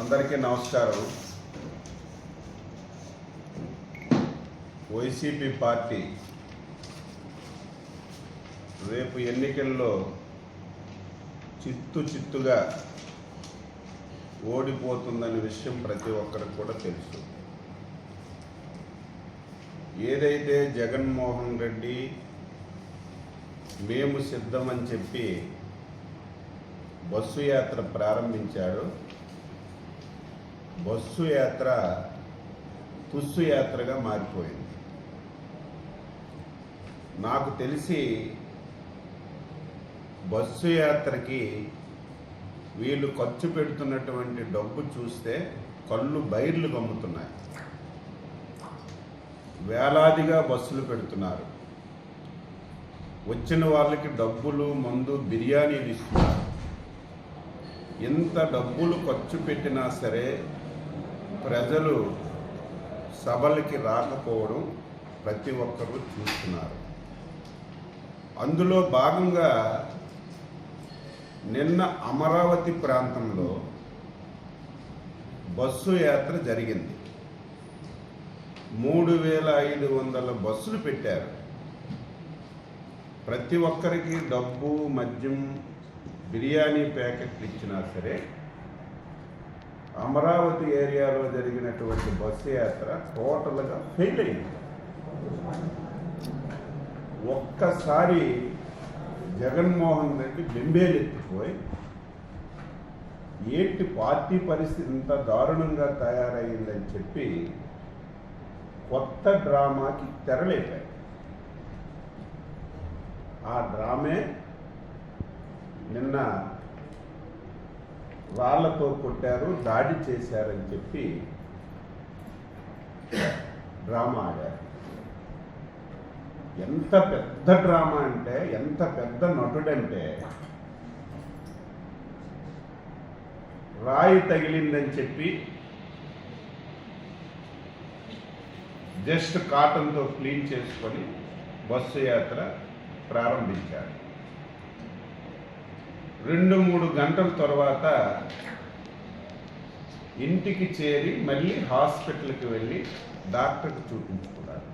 అందరికీ నమస్కారం. YCP party రేపు ఎన్నికల్లో చిత్తు చిత్తుగా ఓడిపోతుందనే విషయం ప్రతి ఒక్కరికి కూడా తెలుసు. ఏదైతే జగన్మోహన్ రెడ్డి మేము సిద్ధమని చెప్పి బస్సు యాత్ర ప్రారంభించాడో బస్సు యాత్ర తుస్సు యాత్రగా మారిపోయింది. నాకు తెలిసి బస్సు యాత్రకి వీళ్ళు ఖర్చు పెడుతున్నటువంటి డబ్బు చూస్తే కళ్ళు బైర్లు గమ్ముతున్నాయి. వేలాదిగా బస్సులు పెడుతున్నారు. వచ్చిన వాళ్ళకి డబ్బులు మందు బిర్యానీలు ఇస్తున్నారు. ఎంత డబ్బులు ఖర్చు పెట్టినా సరే ప్రజలు సభలకి రాకపోవడం ప్రతి ఒక్కరూ చూస్తున్నారు. అందులో భాగంగా నిన్న అమరావతి ప్రాంతంలో బస్సు యాత్ర జరిగింది. మూడు వేల ఐదు వందల బస్సులు పెట్టారు. ప్రతి ఒక్కరికి డబ్బు మద్యం బిర్యానీ ప్యాకెట్లు ఇచ్చినా సరే అమరావతి ఏరియాలో జరిగినటువంటి బస్సు యాత్ర టోటల్గా ఫెయిల్ అయింది. ఒక్కసారి జగన్మోహన్ రెడ్డి బెంబేలెత్తిపోయి ఏంటి పార్టీ పరిస్థితి ఇంత దారుణంగా తయారైందని చెప్పి కొత్త డ్రామాకి తెరలేపాయి ఆ డ్రామే నిన్న రాళ్ళతో కొట్టారు దాడి చేశారని చెప్పి డ్రామా ఆడారు. ఎంత పెద్ద డ్రామా అంటే ఎంత పెద్ద నటుడంటే రాయి తగిలిందని చెప్పి జస్ట్ కాటన్తో క్లీన్ చేసుకొని బస్సు యాత్ర ప్రారంభించాడు రెండు మూడు గంటల తర్వాత ఇంటికి చేరి మళ్ళీ హాస్పిటల్కి వెళ్ళి డాక్టర్కి చూపించుకున్నాడు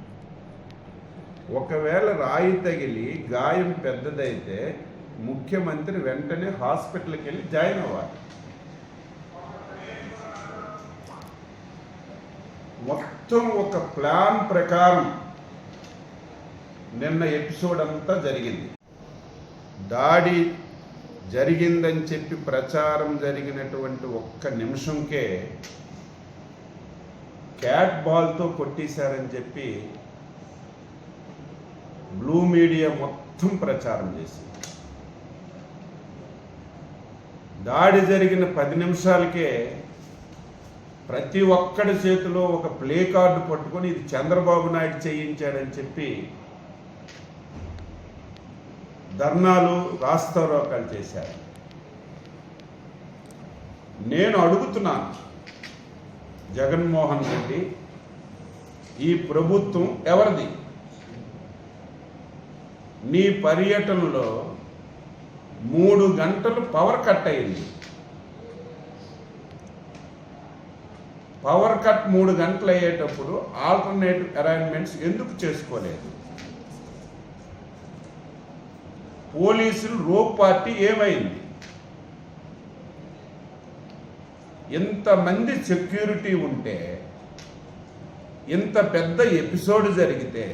ఒకవేళ రాయి తగిలి గాయం పెద్దదైతే ముఖ్యమంత్రి వెంటనే హాస్పిటల్కి వెళ్ళి జాయిన్ అవ్వాలి. మొత్తం ఒక ప్లాన్ ప్రకారం నిన్న ఎపిసోడ్ అంతా జరిగింది. దాడి జరిగిందని చెప్పి ప్రచారం జరిగినటువంటి ఒక్క నిమిషంకే క్యాట్ బాల్తో కొట్టేశారని చెప్పి బ్లూ మీడియా మొత్తం ప్రచారం చేసింది. దాడి జరిగిన పది నిమిషాలకే ప్రతి ఒక్కడి చేతిలో ఒక ప్లే కార్డు పట్టుకొని ఇది చంద్రబాబు నాయుడు చేయించాడని చెప్పి ధర్నాలు రాస్తారోకాలు చేశారు. నేను అడుగుతున్నాను జగన్మోహన్ రెడ్డి ఈ ప్రభుత్వం ఎవరిది? నీ పర్యటనలో మూడు గంటలు పవర్ కట్ అయింది. పవర్ కట్ మూడు గంటలు అయ్యేటప్పుడు ఆల్టర్నేటివ్ అరేంజ్మెంట్స్ ఎందుకు చేసుకోలేదు? పోలీసులు రోప్ పార్టీ ఏమైంది? ఇంతమంది సెక్యూరిటీ ఉంటే ఇంత పెద్ద ఎపిసోడ్ జరిగితే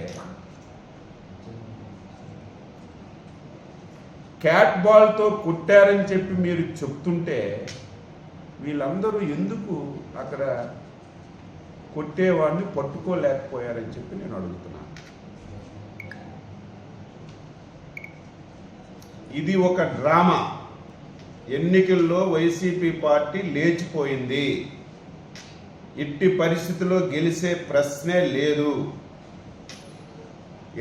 క్యాట్ బాల్తో కొట్టారని చెప్పి మీరు చెప్తుంటే వీళ్ళందరూ ఎందుకు అక్కడ కొట్టేవాడిని పట్టుకోలేకపోయారని చెప్పి నేను అడుగుతున్నాను ఇది ఒక డ్రామా. ఎన్నికల్లో వైసీపీ పార్టీ లేచిపోయింది. ఇట్టి పరిస్థితిలో గెలిచే ప్రశ్నే లేదు.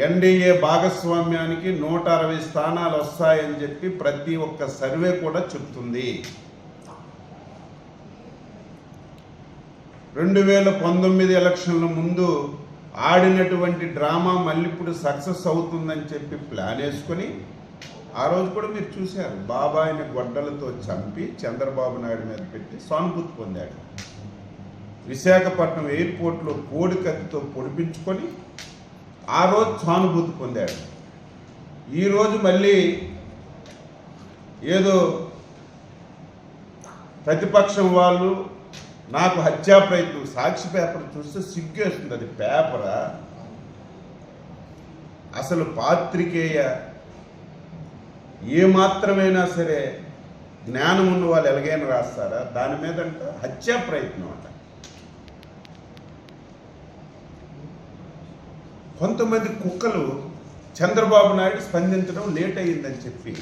ఎన్డీఏ భాగస్వామ్యానికి నూట అరవై స్థానాలు వస్తాయని చెప్పి ప్రతి ఒక్క సర్వే కూడా చెప్తుంది. రెండు వేల పంతొమ్మిది ఎలక్షన్ల ముందు ఆడినటువంటి డ్రామా మళ్ళీ ఇప్పుడు సక్సెస్ అవుతుందని చెప్పి ప్లాన్ వేసుకొని ఆ రోజు కూడా మీరు చూశారు. బాబాయిని గొడ్డలతో చంపి చంద్రబాబు నాయుడు మీద పెట్టి సానుభూతి పొందాడు. విశాఖపట్నం ఎయిర్పోర్ట్లో కోడి కత్తితో పొడిపించుకొని ఆ రోజు సానుభూతి పొందాడు. ఈరోజు మళ్ళీ ఏదో ప్రతిపక్షం వాళ్ళు నాకు హత్యా ప్రయత్నం సాక్షి పేపర్ చూస్తే సిగ్గేస్తుంది అది పేపరా? అసలు పాత్రికేయ ఏ మాత్రమైనా సరే జ్ఞానం ఉన్న వాళ్ళు ఎలాగైనా రాస్తారా? దాని మీద అంట హత్యా ప్రయత్నం అంట. కొంతమంది కుక్కలు చంద్రబాబు నాయుడు స్పందించడం లేట్ అయ్యిందని చెప్పి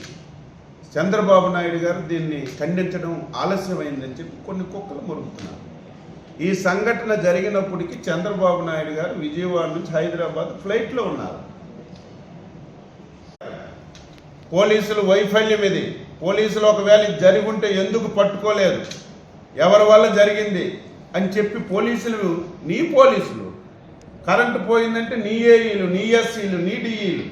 చంద్రబాబు నాయుడు గారు దీన్ని ఖండించడం ఆలస్యమైందని చెప్పి కొన్ని కుక్కలు మొరుగుతున్నారు ఈ సంఘటన జరిగినప్పటికీ చంద్రబాబు నాయుడు గారు విజయవాడ నుంచి హైదరాబాద్ ఫ్లైట్లో ఉన్నారు. పోలీసులు వైఫల్యం ఇది. పోలీసులు ఒకవేళ జరిగి ఉంటే ఎందుకు పట్టుకోలేదు ఎవరి వల్ల జరిగింది? అని చెప్పి పోలీసులు నీ పోలీసులు కరెంటు పోయిందంటే నీ ఏఈలు నీ ఎస్సీలు నీ డిఈలు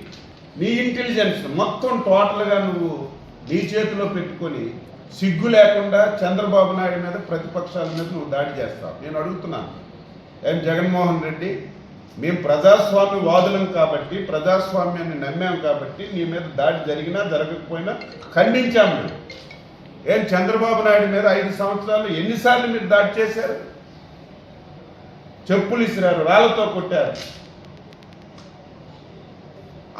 నీ ఇంటెలిజెన్స్ మొత్తం టోటల్గా నువ్వు నీ చేతిలో పెట్టుకొని సిగ్గు లేకుండా చంద్రబాబు నాయుడు మీద ప్రతిపక్షాల మీద నువ్వు దాడి చేస్తావు. నేను అడుగుతున్నాను. ఏం జగన్మోహన్ రెడ్డి మేము ప్రజాస్వామ్య వాదులం కాబట్టి ప్రజాస్వామ్యాన్ని నమ్మాం కాబట్టి నీ మీద దాడి జరిగినా జరగకపోయినా ఖండించాము మేము. ఏం చంద్రబాబు నాయుడు మీద ఐదు సంవత్సరాలు ఎన్నిసార్లు మీరు దాడి చేశారు? చెప్పులు ఇసిరారు రాళ్ళతో కొట్టారు.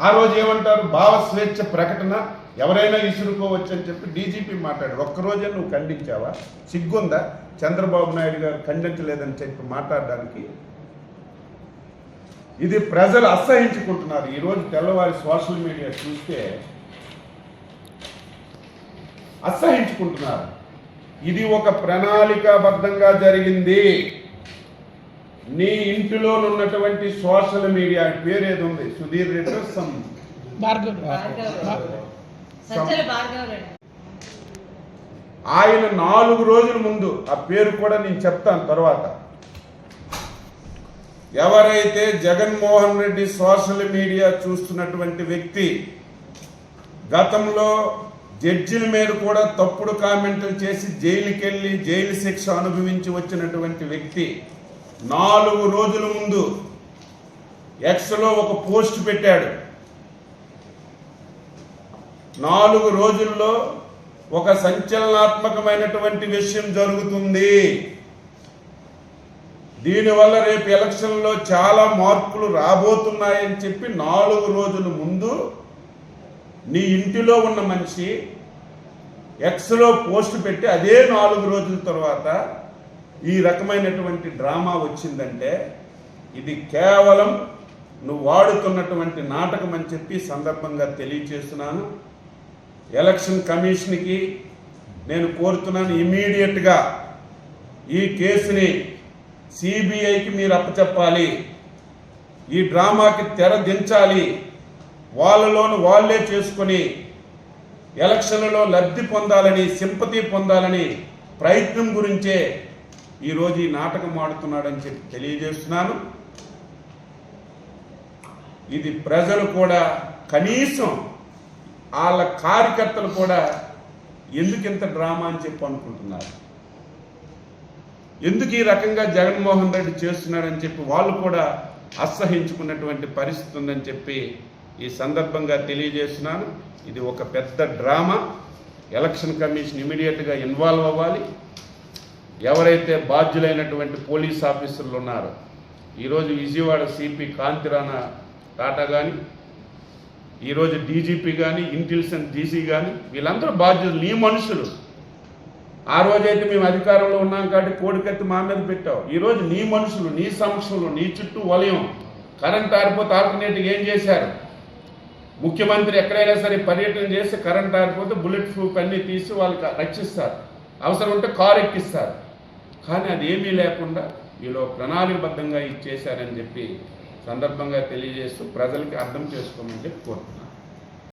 ఆ రోజు ఏమంటారు? భావ స్వేచ్ఛ ప్రకటన ఎవరైనా ఇసురుకోవచ్చు అని చెప్పి డీజీపీ మాట్లాడు ఒక్కరోజే నువ్వు ఖండించావా? సిగ్గుందా? చంద్రబాబు నాయుడు గారు ఖండించలేదని చెప్పి మాట్లాడడానికి ఇది ప్రజలు అసహించుకుంటున్నారు. ఈరోజు తెల్లవారి సోషల్ మీడియా చూస్తే అసహించుకుంటున్నారు. ఇది ఒక ప్రణాళికాబద్ధంగా జరిగింది. నీ ఇంటిలో ఉన్నటువంటి సోషల్ మీడియా పేరు ఏది ఉంది సుధీర్ రెడ్డి సమ్ ఆయన నాలుగు రోజుల ముందు ఆ పేరు కూడా నేను చెప్తాను తర్వాత. ఎవరైతే జగన్మోహన్ రెడ్డి సోషల్ మీడియా చూస్తున్నటువంటి వ్యక్తి గతంలో జడ్జిల మీద కూడా తప్పుడు కామెంట్లు చేసి జైలుకి వెళ్ళి జైలు శిక్ష అనుభవించి వచ్చినటువంటి వ్యక్తి నాలుగు రోజుల ముందు ఎక్స్లో ఒక పోస్ట్ పెట్టాడు. నాలుగు రోజుల్లో ఒక సంచలనాత్మకమైనటువంటి విషయం జరుగుతుంది. దీనివల్ల రేపు ఎలక్షన్లో చాలా మార్పులు రాబోతున్నాయని చెప్పి నాలుగు రోజుల ముందు నీ ఇంటిలో ఉన్న మనిషి ఎక్స్లో పోస్ట్ పెట్టి అదే నాలుగు రోజుల తర్వాత ఈ రకమైనటువంటి డ్రామా వచ్చిందంటే ఇది కేవలం నువ్వు వాడుతున్నటువంటి నాటకం అని చెప్పి సందర్భంగా తెలియచేస్తున్నాను. ఎలక్షన్ కమిషన్కి నేను కోరుతున్నాను ఇమీడియట్గా ఈ కేసుని సిబిఐకి మీరు అప్పచెప్పాలి. ఈ డ్రామాకి తెర దించాలి. వాళ్ళలోను వాళ్ళే చేసుకొని ఎలక్షన్లలో లబ్ధి పొందాలని సింపతి పొందాలని ప్రయత్నం గురించే ఈరోజు ఈ నాటకం ఆడుతున్నాడని చెప్పి తెలియజేస్తున్నాను. ఇది ప్రజలు కూడా కనీసం వాళ్ళ కార్యకర్తలు కూడా ఎందుకు ఇంత డ్రామా అని చెప్పి అనుకుంటున్నారు? ఎందుకు ఈ రకంగా జగన్మోహన్ రెడ్డి చేస్తున్నాడని చెప్పి వాళ్ళు కూడా అసహించుకున్నటువంటి పరిస్థితి ఉందని చెప్పి ఈ సందర్భంగా తెలియజేస్తున్నాను. ఇది ఒక పెద్ద డ్రామా. ఎలక్షన్ కమిషన్ ఇమీడియట్గా ఇన్వాల్వ్ అవ్వాలి. ఎవరైతే బాధ్యులైనటువంటి పోలీస్ ఆఫీసర్లు ఉన్నారో ఈరోజు విజయవాడ సిపి కాంతిరాణా టాటా కానీ ఈరోజు డీజీపీ కానీ ఇంటెలిజెన్స్ డీసీ కానీ వీళ్ళందరూ బాధ్యులు. నీ మనుషులు. ఆ రోజైతే మేము అధికారంలో ఉన్నాం కాబట్టి కోడికత్తి మా మీద పెట్టావు. ఈరోజు నీ మనుషులు నీ సమక్షంలో నీ చుట్టూ వలయం. కరెంట్ ఆరిపోతే ఆల్టర్నేటివ్ ఏం చేశారు? ముఖ్యమంత్రి ఎక్కడైనా సరే పర్యటన చేసి కరెంట్ ఆరిపోతే బుల్లెట్ ప్రూఫ్ అన్నీ తీసి వాళ్ళకి రక్షిస్తారు. అవసరం ఉంటే కారు ఎక్కిస్తారు. కానీ అది ఏమీ లేకుండా వీళ్ళు ప్రణాళికబద్ధంగా ఇచ్చేశారని చెప్పి సందర్భంగా తెలియజేస్తూ ప్రజలకి అర్థం చేసుకోమని చెప్పి కోరుతున్నాను.